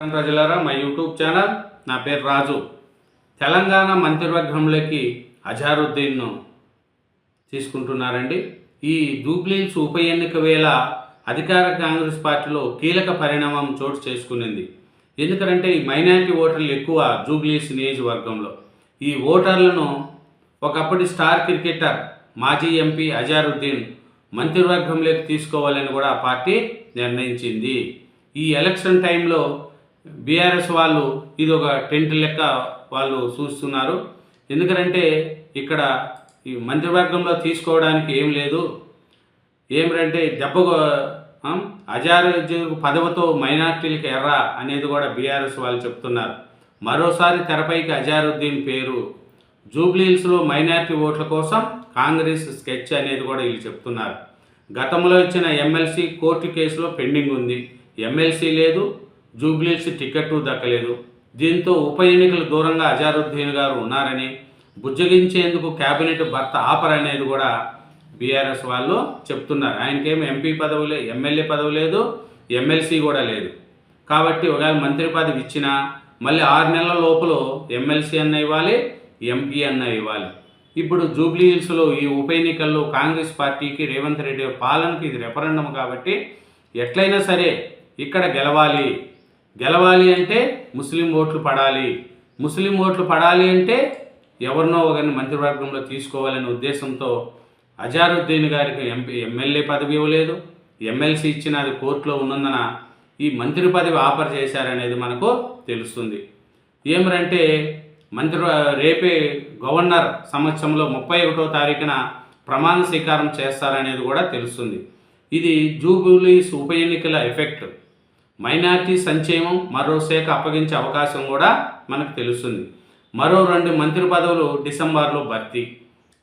ప్రజలారా మా YouTube channel నా పేరు రాజు. తెలంగాణ మంత్రివర్గంలోకి అజారుద్దీన్ను తీసుకుంటున్నారండి. ఈ జూబ్లీల్స్ ఉప ఎన్నిక వేళ అధికార కాంగ్రెస్ పార్టీలో కీలక పరిణామం చోటు చేసుకునింది. ఎందుకంటే ఈ మైనారిటీ ఓటర్లు ఎక్కువ జూబ్లీస్ నియోజకవర్గంలో. ఈ ఓటర్లను ఒకప్పటి స్టార్ క్రికెటర్ మాజీ ఎంపీ అజారుద్దీన్ మంత్రివర్గంలోకి తీసుకోవాలని కూడా పార్టీ నిర్ణయించింది. ఈ ఎలక్షన్ టైంలో బీఆర్ఎస్ వాళ్ళు ఇది ఒక టెంట్ లెక్క వాళ్ళు చూస్తున్నారు. ఎందుకంటే ఇక్కడ ఈ మంత్రివర్గంలో తీసుకోవడానికి ఏం లేదు. ఏమిటంటే దెబ్బ అజారుద్దీన్ పదవితో మైనార్టీలకు ఎర్ర అనేది కూడా బీఆర్ఎస్ వాళ్ళు చెప్తున్నారు. మరోసారి తెరపైకి అజారుద్దీన్ పేరు. జూబ్లీహిల్స్లో మైనార్టీ ఓట్ల కోసం కాంగ్రెస్ స్కెచ్ అనేది కూడా వీళ్ళు చెప్తున్నారు. గతంలో ఇచ్చిన ఎమ్మెల్సీ కోర్టు కేసులో పెండింగ్ ఉంది. ఎమ్మెల్సీ లేదు జూబ్లీస్ టికెట్టు దక్కలేదు. దీంతో ఉప ఎన్నికలు దూరంగా అజారుద్దీన్ గారు ఉన్నారని బుజ్జగించేందుకు కేబినెట్ భర్త ఆఫర్ అనేది కూడా బీఆర్ఎస్ వాళ్ళు చెప్తున్నారు. ఆయనకేం ఎంపీ పదవి లేదు ఎమ్మెల్యే పదవి లేదు ఎమ్మెల్సీ కూడా లేదు. కాబట్టి ఒకవేళ మంత్రి పదవి ఇచ్చినా మళ్ళీ ఆరు నెలల లోపల ఎమ్మెల్సీ అన్న ఇవ్వాలి ఎంపీ అన్న ఇవ్వాలి. ఇప్పుడు జూబ్లీ హిల్స్లో ఈ ఉప ఎన్నికల్లో కాంగ్రెస్ పార్టీకి రేవంత్ రెడ్డి పాలనకి ఇది రెఫరెండం కాబట్టి ఎట్లయినా సరే ఇక్కడ గెలవాలి. గెలవాలి అంటే ముస్లిం ఓట్లు పడాలి. ముస్లిం ఓట్లు పడాలి అంటే ఎవరినో ఒకరిని మంత్రివర్గంలో తీసుకోవాలనే ఉద్దేశంతో అజారుద్దీన్ గారికి ఎంపీ ఎమ్మెల్యే పదవి ఇవ్వలేదు. ఎమ్మెల్సీ ఇచ్చిన అది కోర్టులో ఉన్నందున ఈ మంత్రి పదవి ఆఫర్ చేశారనేది మనకు తెలుస్తుంది. ఏమరంటే మంత్రి రేపే గవర్నర్ సంవత్సరంలో ముప్పై ఒకటో తారీఖున ప్రమాణ స్వీకారం చేస్తారనేది కూడా తెలుస్తుంది. ఇది జూబిలీస్ ఉప ఎన్నికల ఎఫెక్ట్. మైనార్టీ సంక్షేమం మరో శాఖ అప్పగించే అవకాశం కూడా మనకు తెలుస్తుంది. మరో రెండు మంత్రి పదవులు డిసెంబర్లో భర్తీ.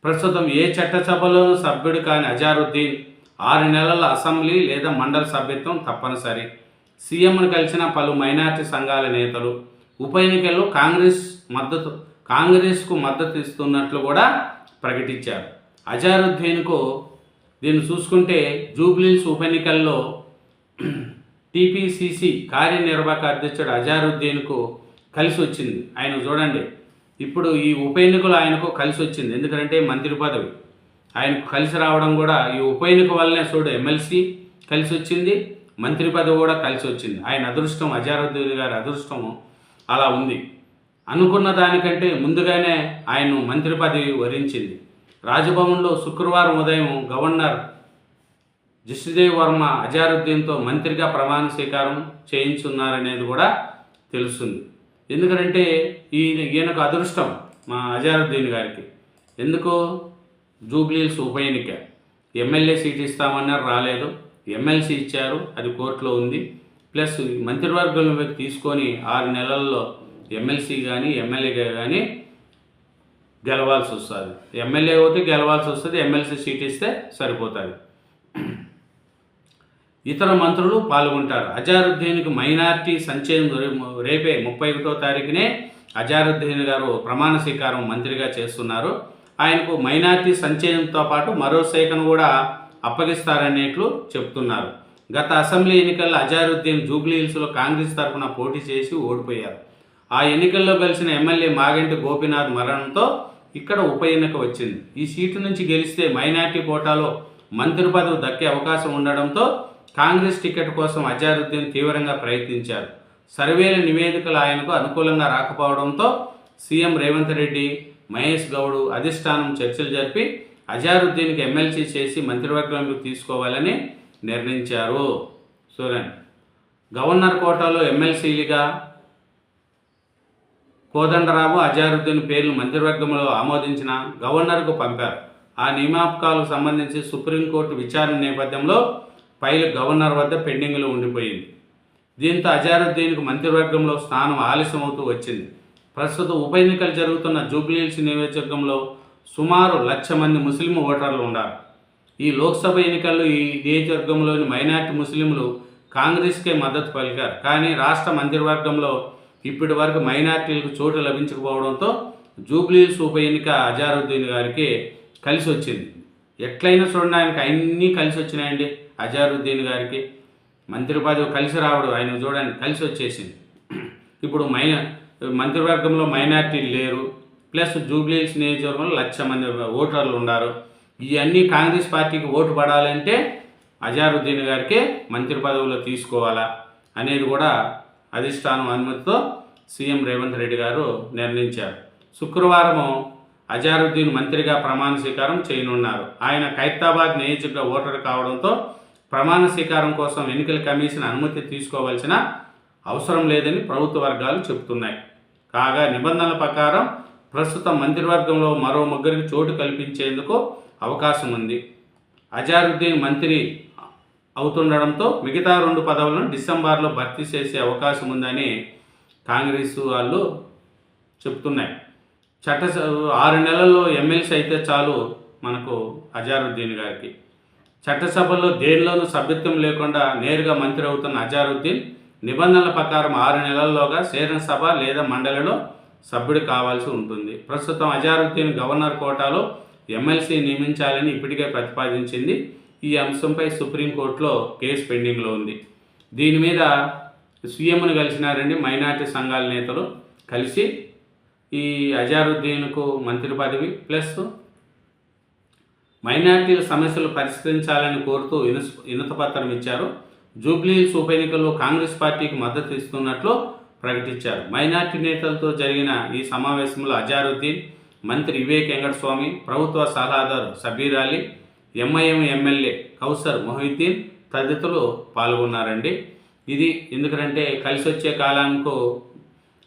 ప్రస్తుతం ఏ చట్టసభలోనూ సభ్యుడు కాని అజారుద్దీన్ ఆరు నెలల అసెంబ్లీ లేదా మండలి సభ్యత్వం తప్పనిసరి. సీఎంను కలిసిన పలు మైనార్టీ సంఘాల నేతలు ఉప ఎన్నికల్లో కాంగ్రెస్ మద్దతు కాంగ్రెస్కు మద్దతు ఇస్తున్నట్లు కూడా ప్రకటించారు. అజారుద్దీన్కు దీన్ని చూసుకుంటే జూబ్లీస్ ఉప ఎన్నికల్లో టీపీసీసీ కార్యనిర్వాహక అధ్యక్షుడు అజారుద్దీన్కు కలిసి వచ్చింది. ఆయన చూడండి ఇప్పుడు ఈ ఉప ఎన్నికలు ఆయనకు కలిసి వచ్చింది. ఎందుకంటే మంత్రి పదవి. ఆయనకు కలిసి రావడం కూడా ఈ ఉప ఎన్నిక వల్లనే చూడు ఎమ్మెల్సీ కలిసి వచ్చింది మంత్రి పదవి కూడా కలిసి వచ్చింది. ఆయన అదృష్టం అజారుద్దీన్ గారి అదృష్టము అలా ఉంది. అనుకున్న దానికంటే ముందుగానే ఆయన్ను మంత్రి పదవి వరించింది. రాజభవన్లో శుక్రవారం ఉదయం గవర్నర్ జిష్ణుదేవ్ వర్మ అజారుద్దీన్తో మంత్రిగా ప్రమాణ స్వీకారం చేయించున్నారనేది కూడా తెలుస్తుంది. ఎందుకంటే ఈయన ఈయనకు అదృష్టం మా అజారుద్దీన్ గారికి. ఎందుకు జూబ్లీల్స్ ఉప ఎన్నిక. ఎమ్మెల్యే సీట్ ఇస్తామన్నారు రాలేదు. ఎమ్మెల్సీ ఇచ్చారు అది కోర్టులో ఉంది. ప్లస్ మంత్రివర్గంలోకి తీసుకొని ఆరు నెలల్లో ఎమ్మెల్సీ కానీ ఎమ్మెల్యేగా కానీ గెలవాల్సి వస్తుంది. ఎమ్మెల్యే పోతే గెలవాల్సి వస్తుంది ఎమ్మెల్సీ సీట్ ఇస్తే సరిపోతుంది. ఇతర మంత్రులు పాల్గొంటారు. అజారుద్దీన్కి మైనార్టీ సంచయం రేపే ముప్పై ఒకటో తారీఖునే అజారుద్దీన్ గారు ప్రమాణ స్వీకారం మంత్రిగా చేస్తున్నారు. ఆయనకు మైనార్టీ సంచయంతో పాటు మరో శాఖను కూడా అప్పగిస్తారనేట్లు చెప్తున్నారు. గత అసెంబ్లీ ఎన్నికల్లో అజారుద్దీన్ జూబ్లీహిల్స్లో కాంగ్రెస్ తరఫున పోటీ చేసి ఓడిపోయారు. ఆ ఎన్నికల్లో కలిసిన ఎమ్మెల్యే మాగంటి గోపీనాథ్ మరణంతో ఇక్కడ ఉప ఎన్నిక వచ్చింది. ఈ సీటు నుంచి గెలిస్తే మైనార్టీ కోటాలో మంత్రి పదవి దక్కే అవకాశం ఉండడంతో కాంగ్రెస్ టికెట్ కోసం అజారుద్దీన్ తీవ్రంగా ప్రయత్నించారు. సర్వేల నివేదికలు ఆయనకు అనుకూలంగా రాకపోవడంతో సీఎం రేవంత్ రెడ్డి మహేష్ గౌడ్ అధిష్టానం చర్చలు జరిపి అజారుద్దీన్కి ఎమ్మెల్సీ చేసి మంత్రివర్గంలోకి తీసుకోవాలని నిర్ణయించారు. చూడండి. గవర్నర్ కోటాలో ఎమ్మెల్సీలుగా కోదండరాము అజారుద్దీన్ పేర్లు మంత్రివర్గంలో ఆమోదించిన గవర్నర్కు పంపారు. ఆ నియామకాలకు సంబంధించి సుప్రీంకోర్టు విచారణ నేపథ్యంలో ఫైల్ గవర్నర్ వద్ద పెండింగ్లో ఉండిపోయింది. దీంతో అజారుద్దీన్కు మంత్రివర్గంలో స్థానం ఆలస్యమవుతూ వచ్చింది. ప్రస్తుతం ఉప ఎన్నికలు జరుగుతున్న జూబ్లీహిల్స్ నియోజకవర్గంలో సుమారు లక్ష మంది ముస్లిం ఓటర్లు ఉన్నారు. ఈ లోక్సభ ఎన్నికల్లో ఈ నియోజకవర్గంలోని మైనార్టీ ముస్లింలు కాంగ్రెస్కే మద్దతు పలికారు. కానీ రాష్ట్ర మంత్రివర్గంలో ఇప్పటి వరకు మైనార్టీలకు చోటు లభించకపోవడంతో జూబ్లీహిల్స్ ఉప ఎన్నిక అజారుద్దీన్ గారికి కలిసి వచ్చింది ఎట్లయినా చూడండి ఆయనకి అన్నీ కలిసి వచ్చినాయండి. అజారుద్దీన్ గారికి మంత్రి పదవి కలిసి రావడం ఆయన చూడండి కలిసి వచ్చేసింది. ఇప్పుడు మైన మంత్రివర్గంలో మైనార్టీలు లేరు. ప్లస్ జూబ్లీహిల్స్ నియోజకవర్గంలో లక్ష మంది ఓటర్లు ఉన్నారు. ఇవన్నీ కాంగ్రెస్ పార్టీకి ఓటు పడాలంటే అజారుద్దీన్ గారికి మంత్రి పదవులు తీసుకోవాలా అనేది కూడా అధిష్టానం అనుమతితో సీఎం రేవంత్ రెడ్డి గారు నిర్ణయించారు. శుక్రవారం అజారుద్దీన్ మంత్రిగా ప్రమాణ స్వీకారం చేయనున్నారు. ఆయన ఖైరతాబాద్ నియోజక ఓటర్ కావడంతో ప్రమాణ స్వీకారం కోసం ఎన్నికల కమిషన్ అనుమతి తీసుకోవాల్సిన అవసరం లేదని ప్రభుత్వ వర్గాలు చెబుతున్నాయి. కాగా నిబంధనల ప్రకారం ప్రస్తుతం మంత్రివర్గంలో మరో ముగ్గురికి చోటు కల్పించేందుకు అవకాశం ఉంది. అజారుద్దీన్ మంత్రి అవుతుండడంతో మిగతా రెండు పదవులను డిసెంబర్లో భర్తీ చేసే అవకాశం ఉందని కాంగ్రెస్ వాళ్ళు చెప్తున్నాయి చట్ట ఆరు నెలల్లో ఎమ్మెల్సీ అయితే చాలు మనకు అజారుద్దీన్ గారికి. చట్టసభల్లో దేనిలోనూ సభ్యత్వం లేకుండా నేరుగా మంత్రి అవుతున్న అజారుద్దీన్ నిబంధనల ప్రకారం ఆరు నెలల్లోగా శాసనసభ లేదా మండలిలో సభ్యుడు కావాల్సి ఉంటుంది. ప్రస్తుతం అజారుద్దీన్ గవర్నర్ కోటాలో ఎమ్మెల్సీ నియమించాలని ఇప్పటికే ప్రతిపాదించింది. ఈ అంశంపై సుప్రీంకోర్టులో కేసు పెండింగ్లో ఉంది. దీని మీద సీఎంను కలిసినారండి మైనార్టీ సంఘాల నేతలు. కలిసి ఈ అజారుద్దీన్కు మంత్రి పదవి ప్లస్ మైనార్టీల సమస్యలు పరిష్కరించాలని కోరుతూ వినత వినతపత్రం ఇచ్చారు. జూబ్లీహిల్స్ ఉప ఎన్నికల్లో కాంగ్రెస్ పార్టీకి మద్దతు ఇస్తున్నట్లు ప్రకటించారు. మైనార్టీ నేతలతో జరిగిన ఈ సమావేశంలో అజారుద్దీన్ మంత్రి వివేక్ వెంకటస్వామి ప్రభుత్వ సలహాదారు సబీర్ అలీ ఎంఐఎం ఎమ్మెల్యే కౌసర్ మొహిద్దీన్ తదితరులు పాల్గొన్నారండి. ఇది ఎందుకంటే కలిసి వచ్చే కాలానికి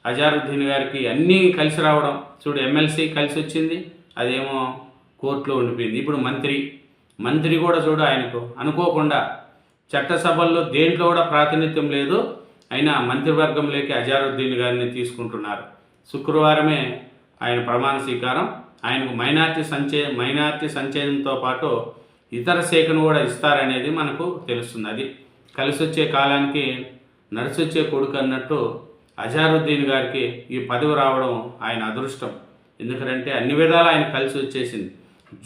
అజారుద్దీన్ గారికి అన్నీ కలిసి రావడం చూడు ఎమ్మెల్సీ కలిసి వచ్చింది అదేమో కోర్టులో ఉండిపోయింది. ఇప్పుడు మంత్రి మంత్రి కూడా చూడు ఆయనకు అనుకోకుండా చట్టసభల్లో దేంట్లో కూడా ప్రాతినిధ్యం లేదు అయినా మంత్రివర్గంలోకి అజారుద్దీన్ గారిని తీసుకుంటున్నారు. శుక్రవారమే ఆయన ప్రమాణ స్వీకారం. ఆయనకు మైనార్టీ సంచే మైనార్టీ సంచయంతో పాటు ఇతర శాఖను కూడా ఇస్తారనేది మనకు తెలుస్తుంది అది కలిసి వచ్చే కాలానికి నడిచొచ్చే కొడుకు అన్నట్టు అజారుద్దీన్ గారికి ఈ పదవి రావడం ఆయన అదృష్టం. ఎందుకంటే అన్ని విధాలు ఆయన కలిసి వచ్చేసింది.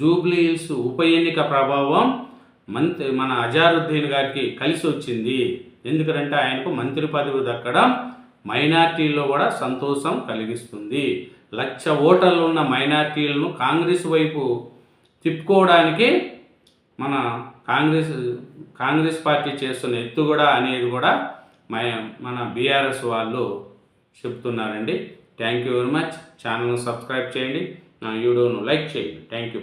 జూబ్లీ హిల్స్ ఉప ఎన్నిక ప్రభావం మంత్రి మన అజారుద్దీన్ గారికి కలిసి వచ్చింది. ఎందుకంటే ఆయనకు మంత్రి పదవి దక్కడం మైనార్టీల్లో కూడా సంతోషం కలిగిస్తుంది. లక్ష ఓటర్లు ఉన్న మైనార్టీలను కాంగ్రెస్ వైపు తిప్పుకోవడానికి మన కాంగ్రెస్ కాంగ్రెస్ పార్టీ చేస్తున్న ఎత్తుగడ అనేది కూడా మన బీఆర్ఎస్ వాళ్ళు చెప్తున్నారండి. థ్యాంక్ యూ వెరీ మచ్ ఛానల్ను సబ్స్క్రైబ్ చేయండి. నా వీడియోను లైక్ చేయండి. Thank you